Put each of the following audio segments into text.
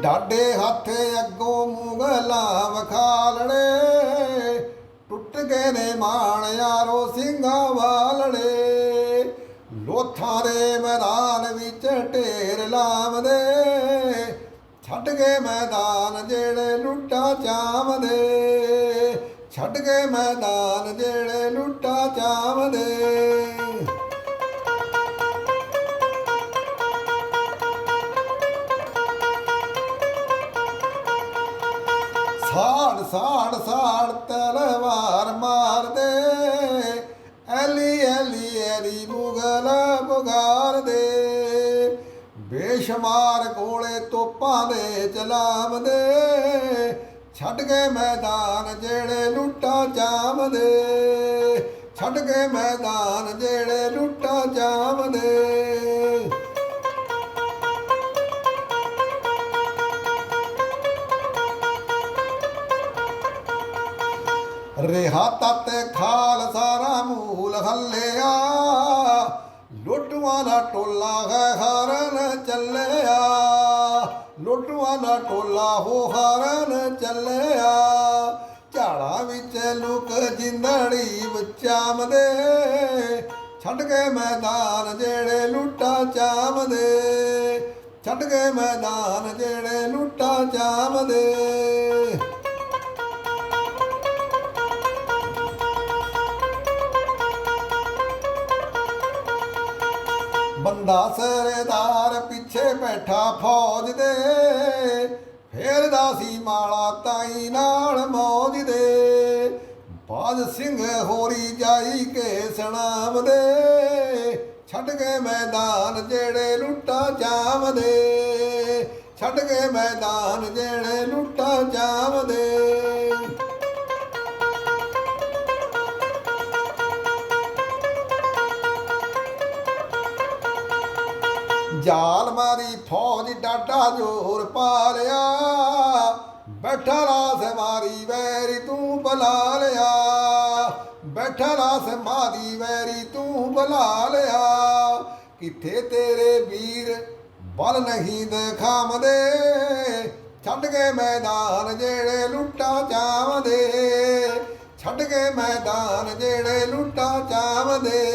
ਡਾਡੇ ਹੱਥੇ ਅੱਗੋਂ ਮੁਗਲਾ ਵਖਾਲੜੇ, ਟੁੱਟ ਗਏ ਨੇ ਮਾਣ ਯਾਰੋ ਸਿੰਘਾਂ ਵਾਲੜੇ। ਲੋਥਾਂ ਦੇ ਮੈਦਾਨ ਵਿੱਚ ਢੇਰ ਲਾਵਦੇ ਛੱਡ ਗਏ ਮੈਦਾਨ ਜਿਹੜੇ ਲੁੱਟਾ ਚਾਵਦੇ ਛੱਡ ਗਏ ਮੈਦਾਨ ਜਿਹੜੇ ਲੁੱਟਾ ਚਾਵਦੇ ਸਾੜ ਸਾੜ ਤਲਵਾਰ ਮਾਰਦੇ। ਐਲੀ ਐਲੀ ਐਲੀ ਮੁਗਲ ਬੁਗਾਰਦੇ ਬੇਸ਼ਮਾਰ ਕੋਲੇ ਤੋਪਾਂ ਦੇ ਚਲਾਵਦੇ। ਛੱਡ ਗਏ ਮੈਦਾਨ ਜਿਹੜੇ ਲੁੱਟਾ ਜਾਮਦੇ ਛੱਡ ਗਏ ਮੈਦਾਨ ਜਿਹੜੇ ਰਿਹਾ ਤਤ ਖਾਲ ਸਾਰਾ ਮੂਲ ਹੱਲਿਆ। ਲੁੱਟਵਾਂ ਦਾ ਟੋਲਾ ਹੈ ਹਰਨ ਚੱਲਿਆ। ਲੁੱਟਵਾਂ ਦਾ ਟੋਲਾ ਹੋ ਹਰਨ ਚੱਲਿਆ। ਝਾੜਾਂ ਵਿੱਚ ਲੁਕ ਜਿੰਦੜੀ ਬਚਾਮਦੇ ਛੱਡ ਕੇ ਮੈਦਾਨ ਜਿਹੜੇ ਲੁੱਟਾ ਚਾਮਦੇ ਛੱਡ ਕੇ ਮੈਦਾਨ ਜਿਹੜੇ ਲੁੱਟਾ ਚਾਮਦੇ ਬੰਦਾ ਸਰਦਾਰ ਪਿੱਛੇ ਬੈਠਾ ਫੌਜ ਦੇ। ਫੇਰਦਾ ਸੀ ਮਾਲਾ ਤਾਈ ਨਾਲ ਮੌਜ ਦੇ। ਬਾਜ ਸਿੰਘ ਹੋਰੀ ਜਾਈ ਕੇ ਸਣਾਵਦੇ ਛੱਡ ਗਏ ਮੈਦਾਨ ਜਿਹੜੇ ਲੁੱਟਾ ਜਾਵਦੇ ਛੱਡ ਗਏ ਮੈਦਾਨ ਜਿਹੜੇ ਲੁੱਟਾ ਜਾਵਦੇ ਜਾਲ ਮਾਰੀ ਫੌਜ ਡਾਡਾ ਜੋਰ ਪਾ ਲਿਆ ਬੈਠਾ ਰਾਸ ਮਾਰੀ ਵੈਰੀ ਤੂੰ ਬੁਲਾ ਲਿਆ। ਬੈਠਾ ਰਾਸ ਮਾਰੀ ਵੈਰੀ ਤੂੰ ਬੁਲਾ ਲਿਆ। ਕਿੱਥੇ ਤੇਰੇ ਵੀਰ ਬਲ ਨਹੀਂ ਦਿਖਾਵਦੇ ਛੱਡ ਗਏ ਮੈਦਾਨ ਜਿਹੜੇ ਲੁੱਟਾ ਚਾਵਦੇ ਛੱਡ ਗਏ ਮੈਦਾਨ ਜਿਹੜੇ ਲੁੱਟਾ ਚਾਵਦੇ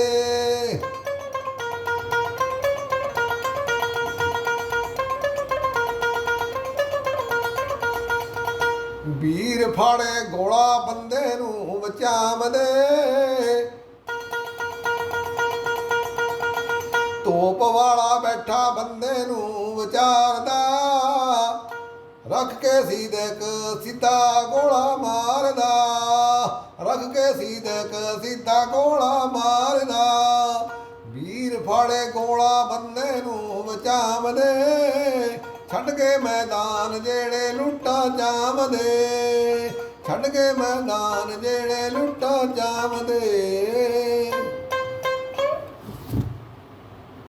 ਫਾੜੇ ਗੋਲਾ ਬੰਦੇ ਨੂੰ ਬਚਾਵਦੇ। ਤੋਪ ਵਾਲਾ ਬੈਠਾ ਬੰਦੇ ਨੂੰ ਵਿਚਾਰਦਾ। ਰੱਖ ਕੇ ਸੀਦਕ ਸਿੱਧਾ ਗੋਲਾ ਮਾਰਦਾ। ਰੱਖ ਕੇ ਸੀਦਕ ਸਿੱਧਾ ਗੋਲਾ ਮਾਰਦਾ। ਵੀਰ ਫਾੜੇ ਗੋਲਾ ਬੰਦੇ ਨੂੰ ਬਚਾਵਦੇ। ਛੱਡ ਕੇ ਮੈਦਾਨ ਜਿਹੜੇ ਲੁੱਟਾ ਜਾਵਦੇ ਛੱਡ ਕੇ ਮੈਦਾਨ ਜਿਹੜੇ ਲੁੱਟਾ ਜਾਵਦੇ